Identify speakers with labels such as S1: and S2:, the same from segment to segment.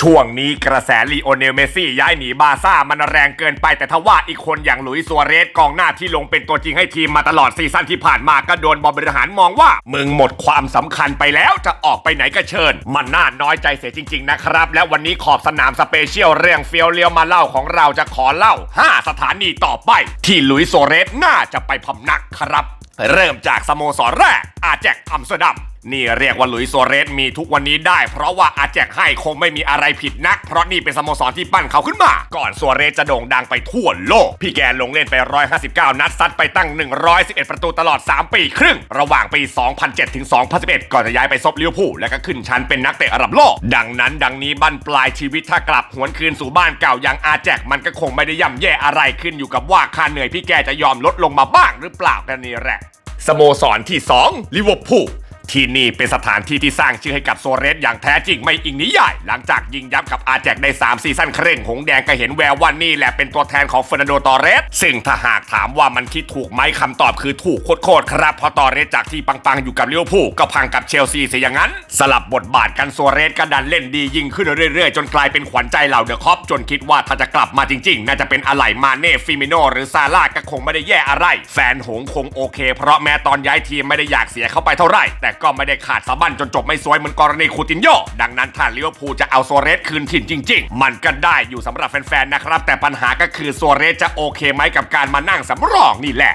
S1: ช่วงนี้กระแสลีโอเนลเมซี่ย้ายหนีบาซ่ามันแรงเกินไปแต่ทว่าอีกคนอย่างหลุยส์ซัวเรสกองหน้าที่ลงเป็นตัวจริงให้ทีมมาตลอดซีซั่นที่ผ่านมาก็โดนบอลบริหารมองว่า มึงหมดความสำคัญไปแล้วจะออกไปไหนก็เชิญ มันน่าน้อยใจเสียจริง ๆ นะครับ และวันนี้ขอบสนามสเปเชียลเรื่องเฟียวเลียวมาเล่าของเราจะขอเล่า 5 สถานีต่อไป ที่หลุยส์ซัวเรสน่าจะไปพำนักครับ เริ่มจากสโมสรแรกอาแจกอัมสเตอร์ดัม นี่เรียกว่าหลุยส์ซัวเรสมีทุกวันนี้ได้ เพราะว่าอาแจกให้คงไม่มีอะไรผิดนัก เพราะนี่เป็นสโมสรที่ปั้นเขาขึ้นมา ก่อนซัวเรสจะโด่งดังไปทั่วโลก พี่แกลงเล่นไป 159 นัดซัดไปตั้ง 111 ประตูตลอด 3 ปีครึ่ง ระหว่างปี 2007 ถึง 2011 ก่อนจะย้ายไปซบลิเวอร์พูลและก็ขึ้นชั้นเป็นนักเตะระดับโลก ดังนั้น ดังนี้บั้นปลายชีวิตถ้ากลับหวนคืนสู่บ้านเก่าอย่างอาแจกมันก็คงไม่ได้ย่ำแย่อะไรขึ้นอยู่กับว่าค่าเหนื่อยพี่แกจะยอมลดลงมาบ้างหรือเปล่ากันนี่แหละสโมสรที่2ลิเวอร์พูล ที่นี่เป็นสถานที่ที่สร้างชื่อให้กับโซเรสอย่างแท้จริงไม่อิงนิยาย หลังจากยิงยับกับอาแจกได้ 3 ซีซั่นเคร่งหงแดงก็เห็นแววว่านี่แหละเป็นตัวแทนของเฟอร์นันโดตอเรส ซึ่งถ้าหากถามว่ามันคิดถูกไหมคำตอบคือถูกโคตรๆครับ เพราะตอเรสจากที่ปังๆอยู่กับเลิเวอร์พูลก็พังกับเชลซีเสียอย่างนั้น สลับบทบาทกันโซเรสก็ดันเล่นดียิ่งขึ้นเรื่อยๆ จนกลายเป็นขวัญใจเหล่าเดอะคอปจนคิดว่าถ้าจะกลับมาจริง ๆ น่าจะเป็นอะไหล่มาเน่ฟิมิโนหรือซาร่าก็คงไม่ได้แย่อะไร แฟนหงคงโอเค เพราะแม้ตอนย้ายทีมไม่ได้อยากเสียเข้าไปเท่าไหร่แต่ก็ไม่ได้ขาดสะบั้นจนจบไม่สวยเหมือนกรณีคูตินโยดังนั้นถ้าลิเวอร์พูลจะเอาโซเรสคืนถิ่นจริง ๆ มันก็ได้อยู่สำหรับแฟนๆนะครับแต่ปัญหาก็คือโซเรสจะโอเคไหมกับการมานั่งสำรองนี่แหละ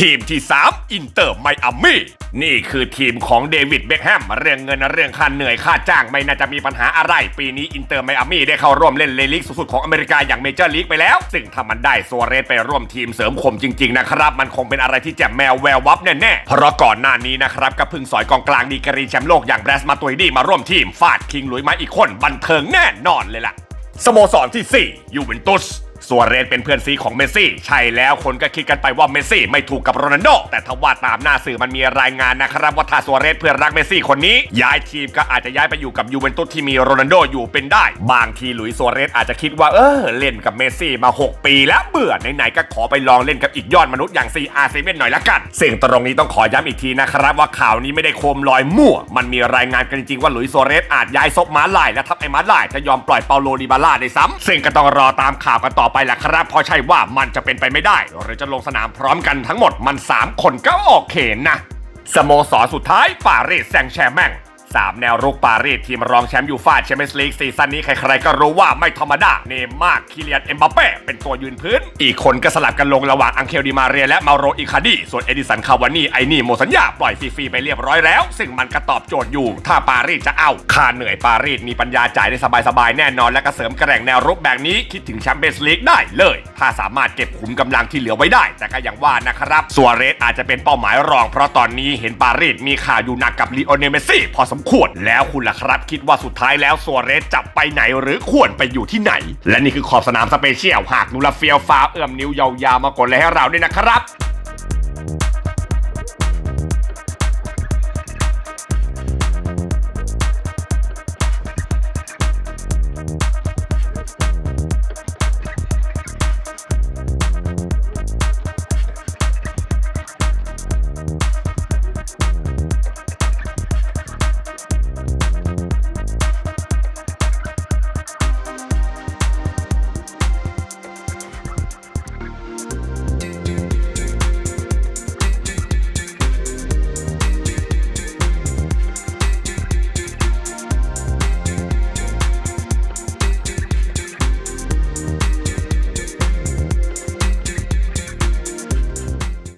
S1: ทีมที่ 3 อินเตอร์ไมอามี่นี่คือทีมของเดวิดเบคแฮมเรื่องเงินเรื่องค่าเหนื่อยค่าจ้างไม่น่าจะมีปัญหาอะไร ปีนี้อินเตอร์ไมอามี่ได้เข้าร่วมเล่นเลลิกสุดๆของอเมริกาอย่างเมเจอร์ลีกไปแล้ว ซึ่งถ้ามันได้โซเรสไปร่วมทีมเสริมคมจริงๆนะครับ มันคงเป็นอะไรที่แจ่มแมวแวววับแน่ๆ เพราะก่อนหน้านี้นะครับก็เพึ่งสอยกองกลางดีกรีแชมป์โลกอย่างแบรสมาตุยดีมาร่วมทีมฟาดคิงลุยมาอีกคนบันเทิงแน่นอนเลยล่ะสโมสรที่4ยูเวนตุส ส่วนเรนเป็นเพื่อนซีของเมสซี่ ใช่แล้วคนก็คิดกันไปว่าเมสซี่ไม่ถูกกับโรนัลโด แต่ทว่าตามหน้าสื่อมันมีรายงานนะครับว่าถ้าสัวเรสเพื่อนรักเมสซี่คนนี้ ย้ายทีมก็อาจจะย้ายไปอยู่กับยูเวนตุสที่มีโรนัลโดอยู่เป็นได้ บางทีหลุยส์สัวเรสอาจจะคิดว่าเออเล่นกับเมสซี่มา 6 ปีแล้วเบื่อไหนๆก็ขอไปลองเล่นกับอีกยอดมนุษย์อย่างซีอาร์เซเว่นหน่อยละกันสิ่งตรงนี้ต้องขอย้ำอีกทีนะครับว่าข่าวนี้ไม่ได้โคมลอยมั่ว มันมีรายงานกันจริงๆว่าหลุยส์สัวเรสอาจย้ายซบม้าลายและทับไอ้ม้าลายจะยอมปล่อยเปาโลดิบาล่าได้ซ้ำซึ่งก็ต้องรอตามข่าวกันต่อไปแหละครับเพราะใช่ว่ามันจะเป็นไปไม่ได้หรือจะลงสนามพร้อมกันทั้งหมดมัน 3 คนก็โอเคนะ สโมสรสุดท้ายปารีสแซงต์แชร์แมง สามแนวรุกปารีสทีมรองแชมป์ยูฟ่าแชมเปี้ยนส์ลีกซีซั่นนี้ใครๆก็รู้ว่าไม่ธรรมดา เนย์มากคิเลียนเอ็มบัปเป้เป็นตัวยืนพื้น อีกคนก็สลับกันลงระหว่างอังเคลดิมาเรียและมาโรอิคาดีส่วนเอดิสันคาวานี่ไอนี่โมสัญญาปล่อยฟรีๆไปเรียบร้อยแล้ว ซึ่งมันก็ตอบโจทย์อยู่ ถ้าปารีสจะเอาค่าเหนื่อยปารีสมีปัญญาจ่ายได้สบายๆแน่นอนและก็เสริมกระแรงแนวรุกแบบนี้คิดถึงแชมเปี้ยนส์ลีกได้เลย ถ้าสามารถเก็บขุมกำลังที่เหลือไว้ได้ แต่ก็อย่างว่านะครับสัวเรสอาจจะเป็นเป้าหมายรอง เพราะตอนนี้เห็นปารีสมีข่าวอยู่หนักกับลีโอเนเมซี่พอสมขวดแล้วคุณล่ะครับ คิดว่าสุดท้ายแล้วสัวเรสจะไปไหนหรือขวดไปอยู่ที่ไหน และนี่คือขอบสนามสเปเชียลหากนูลาเฟียลฟ้าวเอื้อมนิ้วยาวๆมากดเลยให้เราด้วยนะครับ